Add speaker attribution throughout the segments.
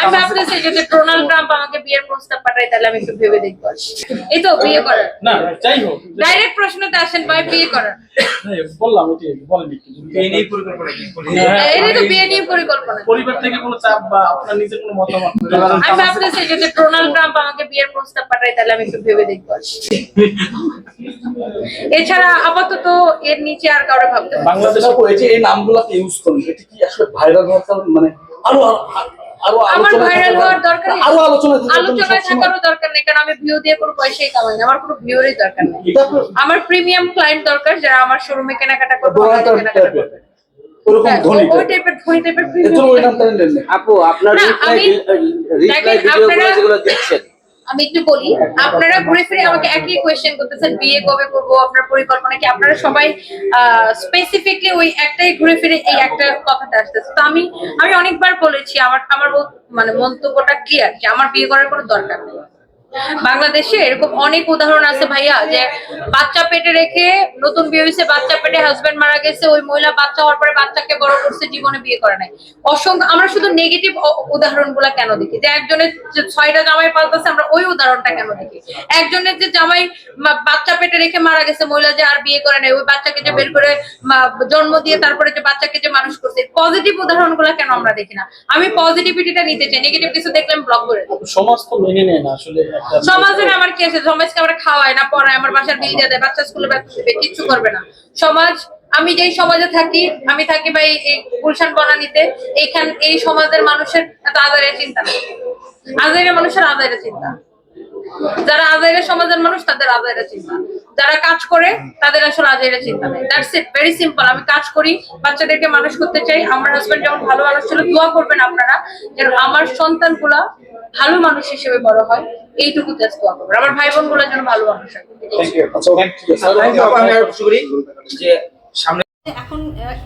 Speaker 1: আমি ভাবতেছি যদি ডোনাল্ড ট্রাম্প আমাকে বিয়ের প্রস্তাব পাঠায় তাহলে আমি একটু ভেবে দেখব। এই তো বিয়ে করার।
Speaker 2: না যাই হোক।
Speaker 1: ডাইরেক্ট প্রশ্নতে আসেন ভাই বিয়ে করার।
Speaker 2: বললাম ওটি বলেন
Speaker 3: এই নিয়ে পরিকল্পনা কি?
Speaker 2: হ্যাঁ,
Speaker 1: এটাই তো বিয়ে নিয়ে পরিকল্পনা।
Speaker 2: পরিবার থেকে কোনো চাপ বা আপনার নিজের কোনো মতামত?
Speaker 1: আমি ভাবতেছি যদি ডোনাল্ড ট্রাম্প আমাকে বিয়ের প্রস্তাব পাঠায় তাহলে আমি একটু ভেবে দেখব। এছাড়া আপাতত এর নিচে আর কাউরে ভাবতে
Speaker 2: বাংলাদেশে
Speaker 4: এই যে এই ইউজ করেন এটা কি আসলে ভাইরাল হওয়ার মানে আরও আরও
Speaker 1: আমার
Speaker 4: আলোচনা
Speaker 1: ভাইরাল হওয়ার দরকার নেই।
Speaker 4: আরও আলোচনা
Speaker 1: থাকারও দরকার নেই কারণ আমি ভিউ দিয়ে কোনো পয়সাই কামাই না আমার কোনো ভিউরই দরকার নেই।
Speaker 4: আপনার
Speaker 1: আমার প্রিমিয়াম ক্লায়েন্ট দরকার যারা আমার শোরুমে কেনাকাটা করবে কেনাকাটা করবে। হ্যাঁ,
Speaker 5: আপু আপনার রিপ্লাই ভিডিওগুলো যেগুলো দিচ্ছেন
Speaker 1: আমি একটু বলি, আপনারা ঘুরে ফিরে আমাকে একই কোয়েশ্চেন করতেছেন, বিয়ে কবে করব, আপনার পরিকল্পনা কি? আপনারা সবাই স্পেসিফিকলি ওই একটাই ঘুরে ফিরে এই একটা কথাটা আসতেছে। তো আমি আমি অনেকবার বলেছি, আমার আমার মানে মন্তব্যটা ক্লিয়ার যে আমার বিয়ে করার কোনো দরকার নেই। বাংলাদেশে এরকম অনেক উদাহরণ আছে ভাইয়া, যে বাচ্চা পেটে রেখে নতুন বিয়ে হয়েছে, বাচ্চা পেটে হাজবেন্ড মারা গেছে, ওই মহিলা বাচ্চা হওয়ার পরে বাচ্চাকে বড় করছে, জীবনে বিয়ে করে নাই। অসংখ্য আমরা শুধু নেগেটিভ উদাহরণগুলা কেন দেখি? যে একজনের ছয়টা জামাই পাল্টাছে আমরা ওই উদাহরণটা কেন দেখি? একজনের যে জামাই বাচ্চা পেটে রেখে মারা গেছে, মহিলা যে আর বিয়ে করে নাই, ওই বাচ্চাকে যে বের করে জন্ম দিয়ে তারপরে যে বাচ্চাকে যে মানুষ করছে পজিটিভ উদাহরণগুলা কেন আমরা দেখি না? আমি পজিটিভিটিটা নিতে চাই নেগেটিভ কিছু দেখলে আমি ব্লক করে
Speaker 2: সমাজ তো মেনে নেয় না, আসলে
Speaker 1: সমাজের আমার কি আছে? সমাজকে আমরা খাওয়াই না পড়ায় আমার বাসার বিল দিয়ে দেয়, বাচ্চা স্কুলে কিচ্ছু করবে না। সমাজ, আমি যেই সমাজে থাকি, আমি থাকি ভাই এই গুলশান বনানিতে, এইখান, এই সমাজের মানুষের এত আদারের চিন্তা আদারের মানুষের আদারের চিন্তা। যারা আজাইরা সমাজের মানুষ, তাদের আজাইরা চিন্তা। যারা কাজ করে, তাদের আসলে আজাইরা চিন্তা নেই। দ্যাটস ইট ভেরি সিম্পল আমি কাজ করি, বাচ্চাদেরকে মানুষ করতে চাই। আমার হাজবেন্ড যেমন ভালো মানুষ ছিল, দোয়া করবেন আপনারা, যেন আমার সন্তানগুলা ভালো মানুষ হিসেবে বড় হয় এইটুকু দোয়া করবেন। আমার ভাই বোন যেন ভালো মানুষ হয়।
Speaker 4: আচ্ছা
Speaker 3: যে সামনে
Speaker 6: এখন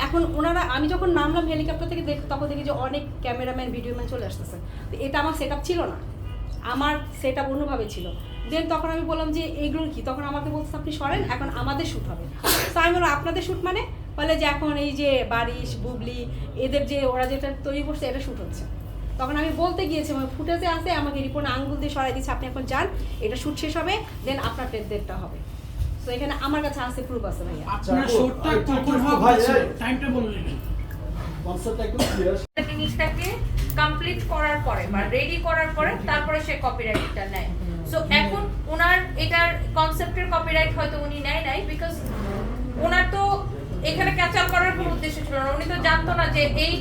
Speaker 6: এখন ওনারা আমি যখন নামলাম হেলিকপ্টার থেকে দেখ তখন দেখি যে অনেক ক্যামেরাম্যান ভিডিওম্যান চলে আসতেছে। তো এটা আমার সেট ছিল না। আমার সেট আপ অন্যভাবে ছিল। দেন তখন আমি বললাম যে এইগুলো কি? তখন আমাকে বলছে আপনি সরেন এখন আমাদের শ্যুট হবে। তো আমি বললাম আপনাদের শ্যুট মানে? বলে যে এখন এই যে বারিশ বুবলি এদের যে ওরা যেটা তৈরি করছে এটা শ্যুট হচ্ছে। তখন আমি বলতে গিয়েছি আমার ফুটেজে আছে আমাকে রিপোর্ট আঙ্গুল দিয়ে সরাই দিচ্ছে আপনি এখন যান এটা শ্যুট শেষ হবে দেন আপনার ডেটটা হবে। তো এখানে আমার কাছে আছে প্রুফ আছে ভাইয়া।
Speaker 7: আপনার শোটটা কখন ছিল টাইমটা বললেন
Speaker 4: কনসেপ্টটা একটু ক্লিয়ার
Speaker 1: জিনিসটাকে কমপ্লিট করার পরে বা রেডি করার পরে তারপরে সে কপিরাইটটা নেয়। সো এখন ওনার এটার কনসেপ্টের কপিরাইট হয়তো উনি নেয় নাই বিকজ ওনার তো এখানে ক্যাচাল করার কোনো উদ্দেশ্য ছিল না। উনি তো জানতো না যে এই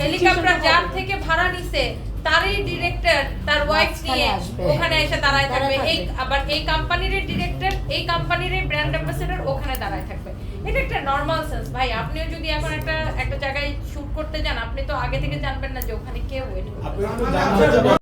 Speaker 1: হেলিকপ্টার যার থেকে ভাড়া নিছে তারই ডিরেক্টর তার ওয়াইফ নিয়ে ওখানে এসে দাঁড়ায় থাকবে। এই আবার এই কোম্পানির ডিরেক্টর এই কোম্পানির ব্র্যান্ড অ্যাম্বাসেডর ওখানে দাঁড়ায় থাকবে। এটা একটা নর্মাল সেন্স ভাই আপনিও যদি এখন একটা একটা জায়গায় শুট করতে যান আপনি তো আগে থেকে জানবেন না যে ওখানে কে ওয়েট করবে।